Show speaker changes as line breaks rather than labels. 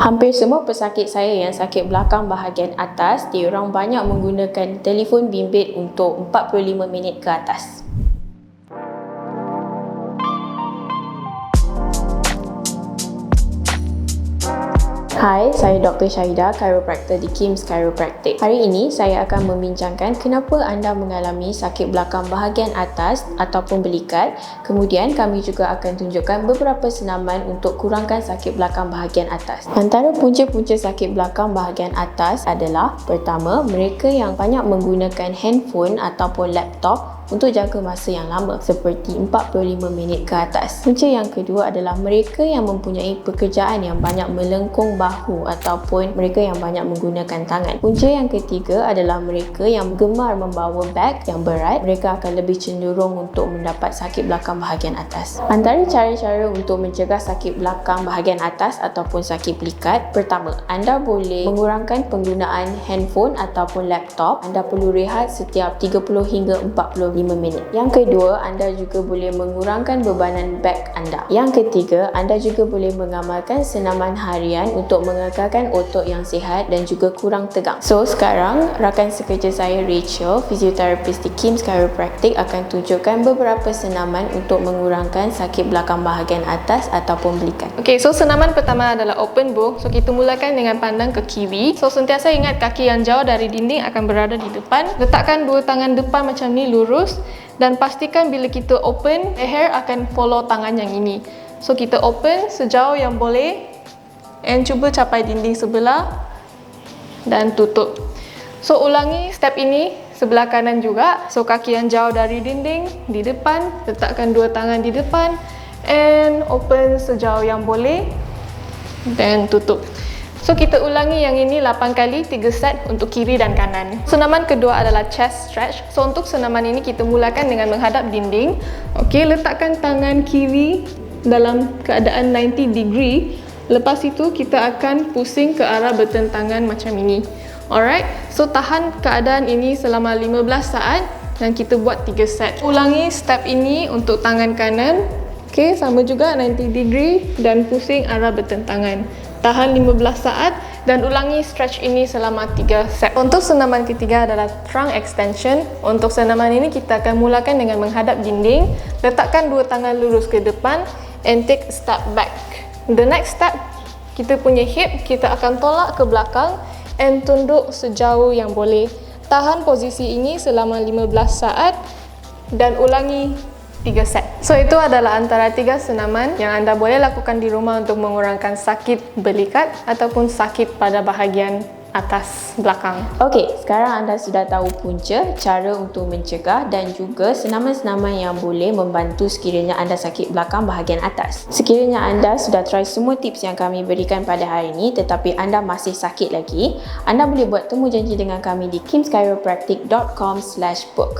Hampir semua pesakit saya yang sakit belakang bahagian atas, diorang banyak menggunakan telefon bimbit untuk 45 minit ke atas. Hai, saya Dr. Syahida, chiropractor di Kim's Chiropractic. Hari ini saya akan membincangkan kenapa anda mengalami sakit belakang bahagian atas ataupun belikat. Kemudian kami juga akan tunjukkan beberapa senaman untuk kurangkan sakit belakang bahagian atas. Antara punca-punca sakit belakang bahagian atas adalah pertama, mereka yang banyak menggunakan handphone ataupun laptop untuk jangka masa yang lama seperti 45 minit ke atas. Punca yang kedua adalah mereka yang mempunyai pekerjaan yang banyak melengkung bahu ataupun mereka yang banyak menggunakan tangan. Punca yang ketiga adalah mereka yang gemar membawa beg yang berat, mereka akan lebih cenderung untuk mendapat sakit belakang bahagian atas. Antara cara-cara untuk mencegah sakit belakang bahagian atas ataupun sakit pelikat, pertama, anda boleh mengurangkan penggunaan handphone ataupun laptop. Anda perlu rehat setiap 30 hingga 40 5 minit. Yang kedua, anda juga boleh mengurangkan bebanan back anda. Yang ketiga, anda juga boleh mengamalkan senaman harian untuk mengekalkan otot yang sihat dan juga kurang tegang. So, sekarang rakan sekerja saya Rachel, fisioterapis di Kim's Chiropractic akan tunjukkan beberapa senaman untuk mengurangkan sakit belakang bahagian atas ataupun belikat.
Okay, so senaman pertama adalah open book. So kita mulakan dengan pandang ke kiri. So sentiasa ingat kaki yang jauh dari dinding akan berada di depan. Letakkan dua tangan depan macam ni lurus dan pastikan bila kita open, leher akan follow tangan yang ini. So kita open sejauh yang boleh and cuba capai dinding sebelah dan tutup. So ulangi step ini sebelah kanan juga. So kaki yang jauh dari dinding di depan, letakkan dua tangan di depan and open sejauh yang boleh dan tutup. So kita ulangi yang ini 8 kali 3 set untuk kiri dan kanan. Senaman kedua adalah chest stretch. So untuk senaman ini kita mulakan dengan menghadap dinding. Okey, letakkan tangan kiri dalam keadaan 90 degree. Lepas itu kita akan pusing ke arah bertentangan macam ini. Alright. So tahan keadaan ini selama 15 saat dan kita buat 3 set. Ulangi step ini untuk tangan kanan. Okey, sama juga 90 degree dan pusing arah bertentangan tahan 15 saat dan ulangi stretch ini selama 3 set. Untuk senaman ketiga adalah trunk extension. Untuk senaman ini kita akan mulakan dengan menghadap dinding, letakkan dua tangan lurus ke depan and take step back. The next step, kita punya hip kita akan tolak ke belakang and tunduk sejauh yang boleh. Tahan posisi ini selama 15 saat dan ulangi 3 set. So itu adalah antara 3 senaman yang anda boleh lakukan di rumah untuk mengurangkan sakit belikat ataupun sakit pada bahagian atas belakang.
Okey, sekarang anda sudah tahu punca, cara untuk mencegah dan juga senaman-senaman yang boleh membantu sekiranya anda sakit belakang bahagian atas. Sekiranya anda sudah try semua tips yang kami berikan pada hari ini tetapi anda masih sakit lagi, anda boleh buat temu janji dengan kami di kimschiropractic.com/book.